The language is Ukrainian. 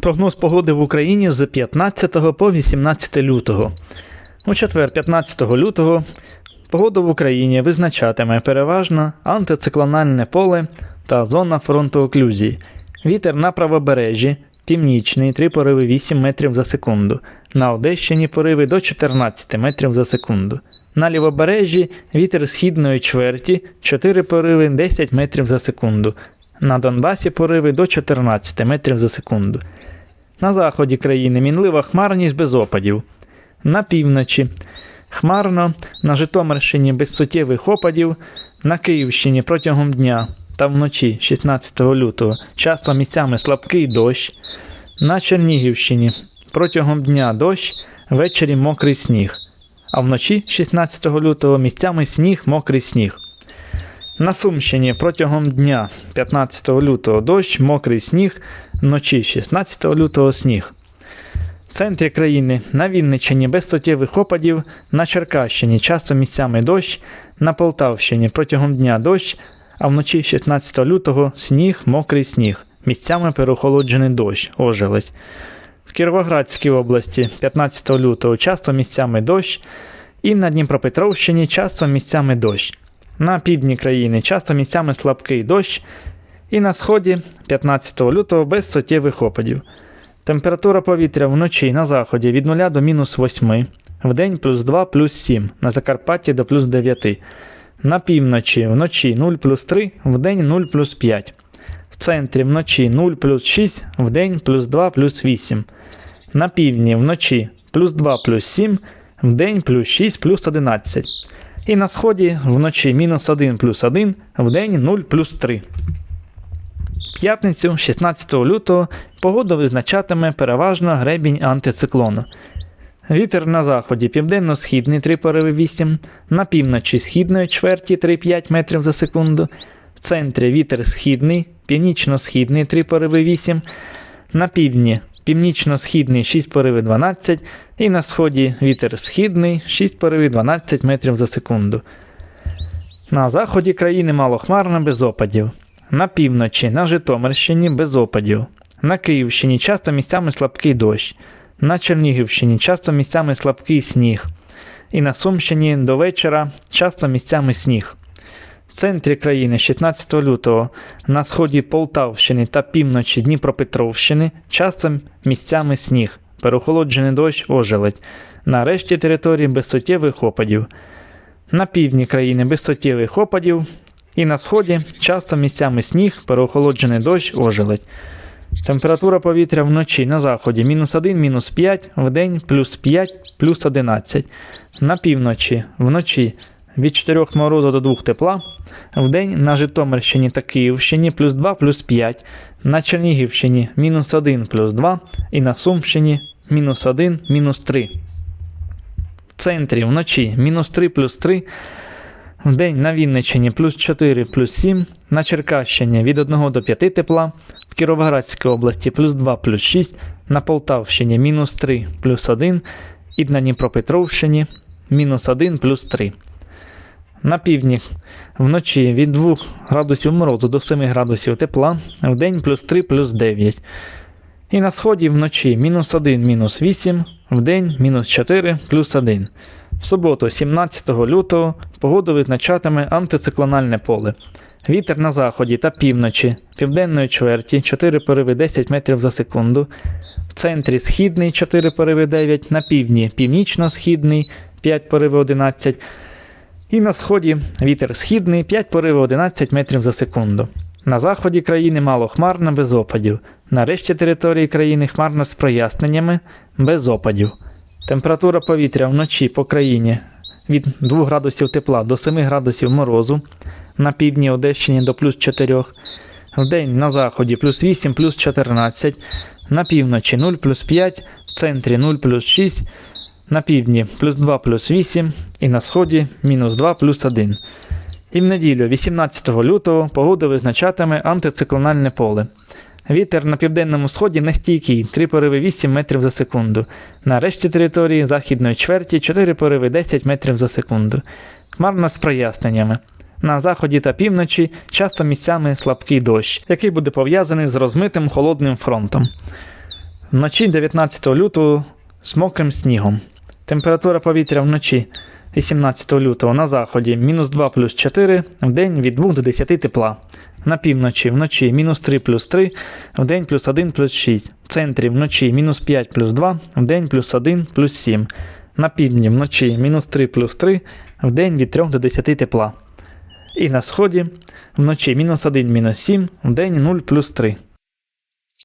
Прогноз погоди в Україні з 15 по 18 лютого. У четвер, 15 лютого, погоду в Україні визначатиме переважно антициклональне поле та зона фронту оклюзії. Вітер на правобережжі, північний 3 пориви 8 метрів за секунду. На Одещині пориви до 14 метрів за секунду. На лівобережжі вітер східної чверті 4 пориви 10 метрів за секунду. На Донбасі пориви до 14 метрів за секунду. На заході країни мінлива хмарність без опадів. На півночі хмарно, на Житомирщині без суттєвих опадів, на Київщині протягом дня та вночі 16 лютого часом місцями слабкий дощ. На Чернігівщині протягом дня дощ, ввечері мокрий сніг. А вночі 16 лютого місцями сніг, мокрий сніг. На Сумщині протягом дня 15 лютого дощ, мокрий сніг, вночі 16 лютого сніг. В центрі країни на Вінниччині без суттєвих опадів, на Черкащині часто місцями дощ, на Полтавщині протягом дня дощ, а вночі 16 лютого сніг, мокрий сніг, місцями переохолоджений дощ, ожеледь. В Кіровоградській області 15 лютого часто місцями дощ, і на Дніпропетровщині часто місцями дощ. На півдні країни часто місцями слабкий дощ, і на сході 15 лютого без суттєвих опадів. Температура повітря вночі на заході від 0 до мінус 8, вдень плюс 2 плюс 7, на Закарпатті до плюс 9. На півночі вночі 0 плюс 3, вдень 0 плюс 5. В центрі вночі 0 плюс 6, вдень плюс 2 плюс 8. На півдні вночі плюс 2 плюс 7, вдень плюс 6 плюс 11. І на сході вночі мінус 1 плюс 1, вдень 0 плюс 3. В п'ятницю, 16 лютого, погоду визначатиме переважно гребінь антициклону. Вітер на заході південно-східний 3 пориви 8, на півночі східної чверті 3-5 метрів за секунду, в центрі вітер східний, північно-східний 3 пориви 8, на півдні північно-східний 6 пориви 12 і на сході вітер східний 6 пориви 12 метрів за секунду. На заході країни малохмарно без опадів. На півночі, на Житомирщині без опадів. На Київщині часто місцями слабкий дощ. На Чернігівщині часто місцями слабкий сніг. І на Сумщині до вечора часто місцями сніг. В центрі країни 16 лютого на сході Полтавщини та півночі Дніпропетровщини часто місцями сніг, переохолоджений дощ ожеледь. На решті території без суттєвих опадів. На півдні країни без суттєвих опадів. І на сході часто місцями сніг, переохолоджений дощ, ожеледь. Температура повітря вночі на заході мінус 1, мінус 5, вдень плюс 5, плюс 11. На півночі вночі від 4 морозу до 2 тепла. Вдень на Житомирщині та Київщині плюс 2, плюс 5. На Чернігівщині мінус 1, плюс 2. І на Сумщині мінус 1, мінус 3. В центрі вночі мінус 3, плюс 3. Вдень на Вінниччині плюс 4 плюс 7, на Черкащині від 1 до 5 тепла, в Кіровоградській області плюс 2 плюс 6, на Полтавщині мінус 3 плюс 1 і на Дніпропетровщині мінус 1 плюс 3. На півдні вночі від 2 градусів морозу до 7 градусів тепла, вдень плюс 3 плюс 9. І на сході вночі мінус 1 мінус 8, вдень мінус 4 плюс 1. В суботу, 17 лютого, погоду визначатиме антициклональне поле. Вітер на заході та півночі, південної чверті 4 пориви 10 метрів за секунду. В центрі східний 4 пориви 9, на півдні північно-східний 5 пориви 11. І на сході вітер східний 5 пориви 11 метрів за секунду. На заході країни мало хмарно без опадів. На решті території країни хмарно з проясненнями без опадів. Температура повітря вночі по країні від 2 градусів тепла до 7 градусів морозу, на півдні Одещині до плюс 4, вдень на заході плюс 8 плюс 14, на півночі 0 плюс 5, в центрі 0 плюс 6, на півдні плюс 2 плюс 8 і на сході мінус 2 плюс 1. І в неділю, 18 лютого, погода визначатиме антициклональне поле. Вітер на південному сході нестійкий 3 пориви 8 метрів за секунду. На решті території західної чверті 4 пориви 10 метрів за секунду. Хмарно з проясненнями. На заході та півночі часто місцями слабкий дощ, який буде пов'язаний з розмитим холодним фронтом. Вночі 19 лютого з мокрим снігом. Температура повітря вночі 18 лютого на заході мінус 2 плюс 4, в день від 2 до 10 тепла. На півночі вночі мінус 3 плюс 3, в день плюс 1 плюс 6. В центрі вночі мінус 5 плюс 2, в день плюс 1 плюс 7. На півдні вночі мінус 3 плюс 3, в день від 3 до 10 тепла. І на сході вночі мінус 1 мінус 7, в день 0 плюс 3.